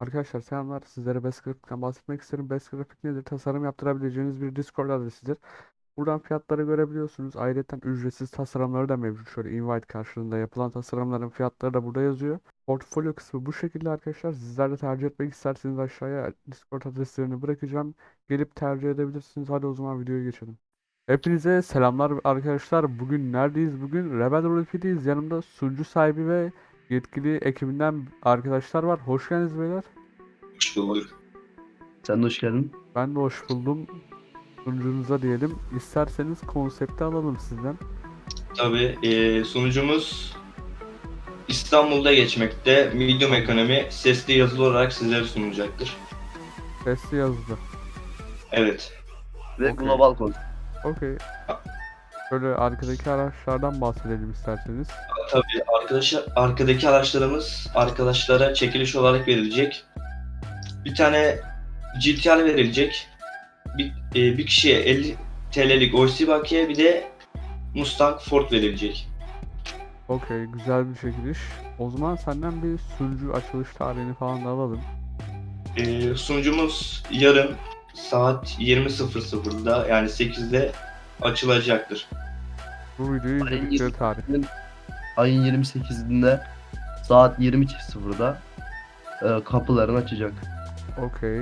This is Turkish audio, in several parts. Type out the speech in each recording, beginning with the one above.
Arkadaşlar selamlar. Sizlere Best Graphic'ten bahsetmek isterim. Best Graphic nedir? Tasarım yaptırabileceğiniz bir Discord adresidir. Buradan fiyatları görebiliyorsunuz. Ayrıca ücretsiz tasarımları da mevcut. Şöyle invite karşılığında yapılan tasarımların fiyatları da burada yazıyor. Portfolyo kısmı bu şekilde arkadaşlar. Sizler de tercih etmek isterseniz aşağıya Discord adreslerini bırakacağım. Gelip tercih edebilirsiniz. Hadi o zaman videoya geçelim. Hepinize selamlar arkadaşlar. Bugün neredeyiz? Bugün Rebel Roleplay'deyiz. Yanımda sunucu sahibi ve yetkili ekibinden arkadaşlar var. Hoş geldiniz beyler. Hoş bulduk. Sen de hoş geldin. Ben de hoş buldum. Sunucunuza diyelim. İsterseniz konsepti alalım sizden. Tabii e, sunucumuz İstanbul'da geçmekte. Medium ekonomi sesli yazılı olarak sizlere sunulacaktır. Sesli yazılı. Evet. Ve Okey. global konsept. Okey. Şöyle arkadaki araçlardan bahsedelim isterseniz. Tabii arkadaşlar arkadaki araçlarımız arkadaşlara çekiliş olarak verilecek. Bir tane GTR verilecek. Bir, e, bir kişiye 50 TL'lik OC bakiye bir de Mustang Ford verilecek. Okey. Güzel bir çekiliş. O zaman senden bir sunucu açılış tarihini falan da alalım. E, sunucumuz yarın saat 20.00'da yani 8'de açılacaktır. Bu videoyu Aynen. izledikleri tarih. Ayın 28'inde saat 20.00'da e, kapılarını açacak. Okey.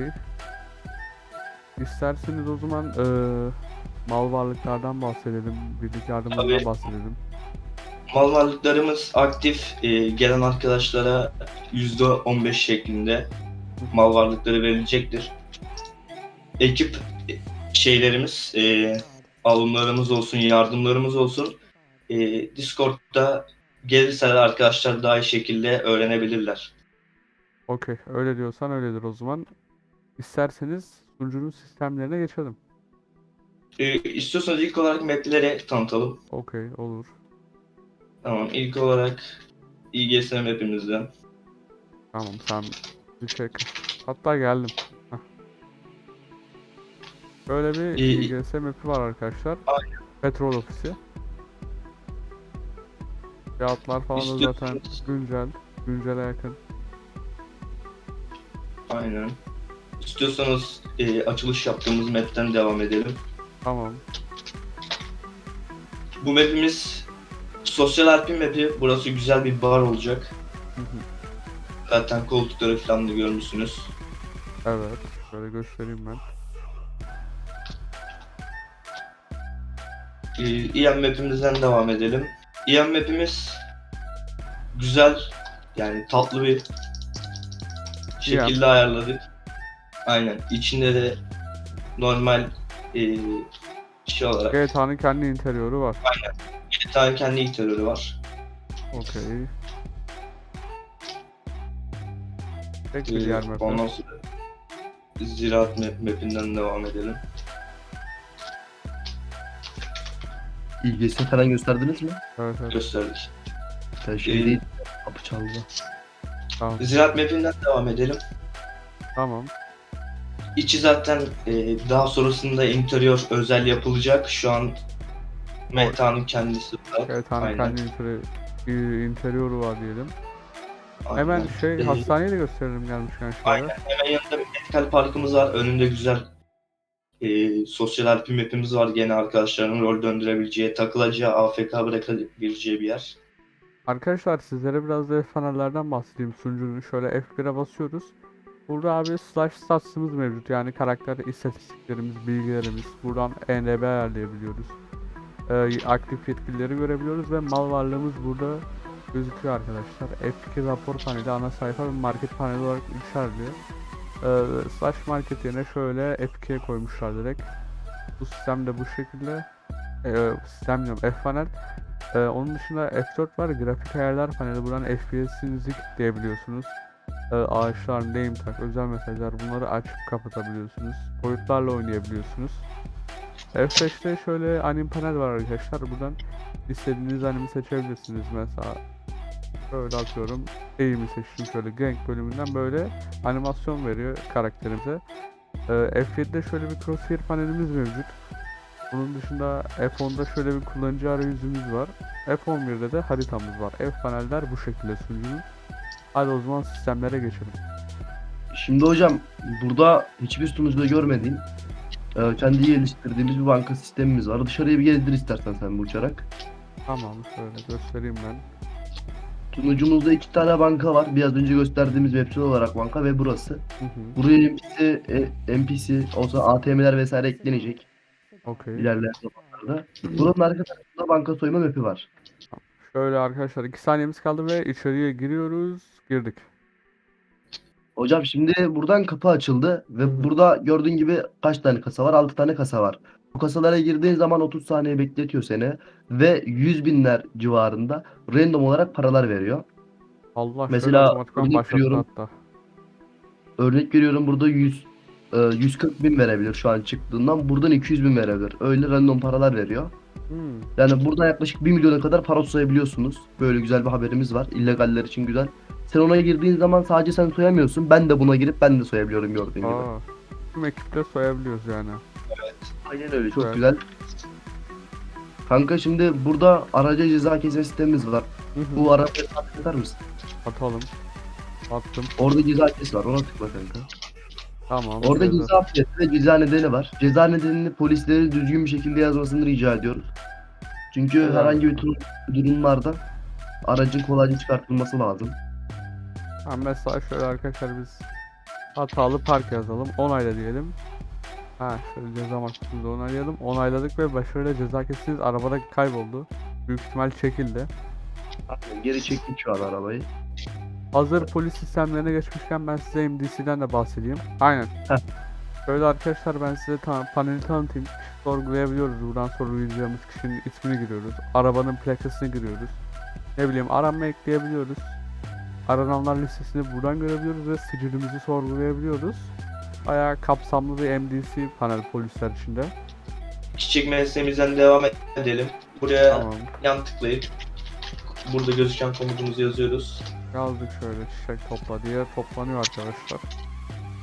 İsterseniz o zaman eee, mal varlıklardan bahsedelim. Birlik yardımından Tabii. bahsedelim. Mal varlıklarımız aktif. Ee, gelen arkadaşlara %15 şeklinde mal varlıkları verilecektir. Ekip e, şeylerimiz, e, alımlarımız olsun, yardımlarımız olsun. E, Discord'da gelirseler arkadaşlar daha iyi şekilde öğrenebilirler. Okey. Öyle diyorsan öyledir o zaman. İsterseniz sunucunun sistemlerine geçelim. E, istiyorsanız ilk olarak map'lere tanıtalım. Okey. Olur. Tamam, ilk olarak İGS map'imizden. Tamam sen bir şey hatta geldim. Böyle bir İyi. İGS map'i var arkadaşlar. Petrol ofisi. Fiyatlar falan da zaten güncel. Güncele yakın. Aynen. İstiyorsanız e, açılış yaptığımız map'ten devam edelim. Tamam. Bu map'imiz sosyal RP map'i. Burası güzel bir bar olacak. Hı hı. Zaten koltukları falan da görmüşsünüz. evet. Şöyle göstereyim ben. EM map'imizden devam edelim. EM map'imiz güzel yani tatlı bir şekilde ayarladık. Aynen. İçinde de normal e, şey olarak GTA'nın kendi interiörü var. bir tane kendi interiörü var. Okey. Tek bir Ee, diğer map. ondan sonra Ziraat map, map'inden devam edelim. İlgisi falan gösterdiniz mi? Evet evet. Gösterdik. Ben Ee, şey değil. Kapı çaldı. Tamam. Ziraat map'inden devam edelim. Tamam. İçi zaten e, daha sonrasında interior özel yapılacak. Şu an Meta'nın kendisi var. GTA'nın Aynen. kendi interi interiörü var diyelim. Aynen. Hemen şey Ee, hastaneyi de gösterelim gelmişken şöyle. Aynen. Hemen yanında bir medikal parkımız var. Önünde güzel e, sosyal RP map'imiz var. Gene arkadaşların rol döndürebileceği, takılacağı, AFK bırakabileceği bir yer. Arkadaşlar sizlere biraz da F-Panel'lerden bahsedeyim sunucunun. Şöyle F1'e basıyoruz. Burada abi slash stats'ımız mevcut. Yani karakter istatistiklerimiz, bilgilerimiz. Buradan ENB ayarlayabiliyoruz. Ee, aktif yetkilileri görebiliyoruz ve mal varlığımız burada gözüküyor arkadaşlar. F2 rapor paneli ana sayfa ve market paneli olarak işaretliyor. Ee, slash market yerine şöyle F2'ye koymuşlar direkt. Bu sistem de bu şekilde. Ee, sistem diyorum F-Panel. Ee, onun dışında F4 var. Grafik ayarlar paneli. Buradan FPS'inizi kilitleyebiliyorsunuz. Ee, ağaçlar, name tag, özel mesajlar bunları açıp kapatabiliyorsunuz. Boyutlarla oynayabiliyorsunuz. F5'te şöyle anim panel var arkadaşlar. Buradan istediğiniz animi seçebilirsiniz. Mesela şöyle atıyorum. Eğimi seçtim şöyle Gang bölümünden böyle animasyon veriyor karakterimize. Ee, F7'de şöyle bir crosshair panelimiz mevcut. Bunun dışında F10'da şöyle bir kullanıcı arayüzümüz var. F11'de de haritamız var. F paneller bu şekilde sunucunun. Hadi o zaman sistemlere geçelim. Şimdi hocam burada hiçbir sunucuda görmediğim e, kendi geliştirdiğimiz bir banka sistemimiz var. Dışarıya bir gezdir istersen sen bu uçarak. Tamam şöyle göstereyim ben. Sunucumuzda iki tane banka var. Biraz önce gösterdiğimiz website olarak banka ve burası. Hı hı. Buraya NPC, e, NPC olsa ATM'ler vesaire eklenecek Okey. ilerleyen zamanlarda. Buranın arka tarafında banka soyma map'i var. Şöyle arkadaşlar 2 saniyemiz kaldı ve içeriye giriyoruz. Girdik. Hocam şimdi buradan kapı açıldı ve burada gördüğün gibi kaç tane kasa var? 6 tane kasa var. Bu kasalara girdiğin zaman 30 saniye bekletiyor seni ve 100 binler civarında random olarak paralar veriyor. Allah şöyle Mesela otomatikman örnek başlattı veriyorum. hatta. Örnek veriyorum burada 100 e, 140 bin verebilir şu an çıktığından. Buradan 200 bin verebilir. Öyle random paralar veriyor. Hmm. Yani buradan yaklaşık 1 milyona kadar para soyabiliyorsunuz. Böyle güzel bir haberimiz var. İllegaller için güzel. Sen ona girdiğin zaman sadece sen soyamıyorsun. Ben de buna girip ben de soyabiliyorum gördüğün gibi. Aa, tüm ekiple soyabiliyoruz yani. Aynen öyle çok Evet. güzel. Kanka şimdi burada araca ceza kesme sistemimiz var. Hı hı. Bu araca takip eder misin? Atalım. Attım. Orada ceza kes var ona tıkla kanka. Tamam. Orada ceza. ceza ve ceza nedeni var. Ceza nedenini polisleri düzgün bir şekilde yazmasını rica ediyoruz. Çünkü Evet. herhangi bir durumlarda aracın kolayca çıkartılması lazım. Ha, mesela şöyle arkadaşlar biz hatalı park yazalım. Onayla diyelim. Ha şöyle ceza maksimumda onaylayalım. Onayladık ve başarıyla ceza kestiniz. Arabada kayboldu. Büyük ihtimal çekildi. Aynen, Geri çektik şu an arabayı. Hazır polis sistemlerine geçmişken ben size MDC'den de bahsedeyim. Aynen. Heh. Şöyle arkadaşlar ben size ta- paneli tanıtayım. Sorgulayabiliyoruz. Buradan sorgulayacağımız kişinin ismini giriyoruz. Arabanın plakasını giriyoruz. Ne bileyim aranma ekleyebiliyoruz. Arananlar listesini buradan görebiliyoruz ve sicilimizi sorgulayabiliyoruz. Bayağı kapsamlı bir MDC panel polisler içinde. Çiçek mesleğimizden devam edelim. Buraya Tamam. yan tıklayıp burada gözüken komutumuzu yazıyoruz. Yazdık şöyle çiçek topla diye toplanıyor arkadaşlar.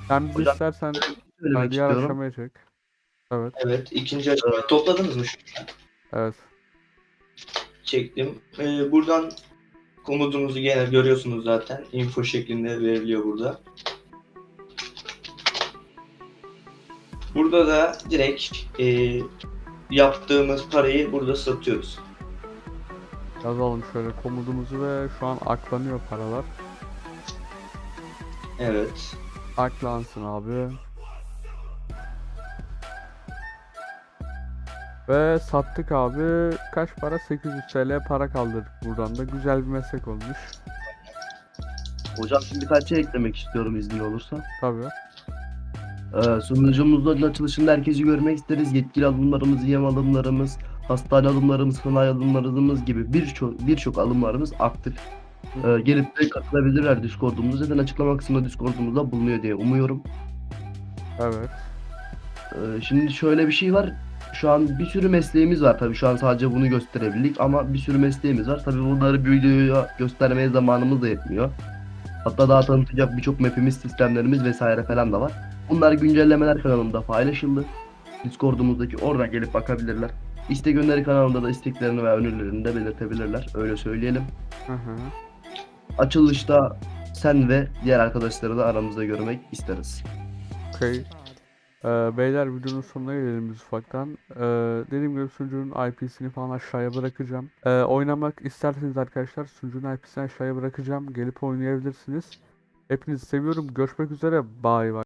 Sen bizi Hocam, istersen ben diğer aşamaya çek. Evet, Evet ikinci aşamayı topladınız mı? evet. Çektim. Ee, buradan komutumuzu genel görüyorsunuz zaten. Info şeklinde veriliyor burada. Burada da direkt e, yaptığımız parayı burada satıyoruz. Yazalım şöyle komutumuzu ve şu an aklanıyor paralar. Evet. Aklansın abi. Ve sattık abi. Kaç para? 800 TL para kaldırdık buradan da. Güzel bir meslek olmuş. Hocam şimdi şey eklemek istiyorum iznin olursa. Tabii. Ee, sunucumuzun açılışında herkesi görmek isteriz. Yetkili alımlarımız, yem alımlarımız, hastane alımlarımız, sanayi alımlarımız gibi birçok birçok alımlarımız aktif. Ee, gelip de katılabilirler Discord'umuzda. Zaten açıklama kısmında Discord'umuzda bulunuyor diye umuyorum. Evet. Ee, şimdi şöyle bir şey var. Şu an bir sürü mesleğimiz var tabii. Şu an sadece bunu gösterebildik ama bir sürü mesleğimiz var. Tabii bunları bir videoya göstermeye zamanımız da yetmiyor. Hatta daha tanıtacak birçok map'imiz, sistemlerimiz vesaire falan da var. Bunlar güncellemeler kanalında paylaşıldı. Discord'umuzdaki oradan gelip bakabilirler. İstek öneri kanalında da isteklerini ve önerilerini de belirtebilirler. Öyle söyleyelim. Hı hı. Açılışta sen ve diğer arkadaşları da aramızda görmek isteriz. Okey. Ee, beyler videonun sonuna gelelim biz ufaktan. Ee, dediğim gibi sunucunun IP'sini falan aşağıya bırakacağım. Ee, oynamak isterseniz arkadaşlar sunucunun IP'sini aşağıya bırakacağım. Gelip oynayabilirsiniz. Hepinizi seviyorum. Görüşmek üzere. Bye bye.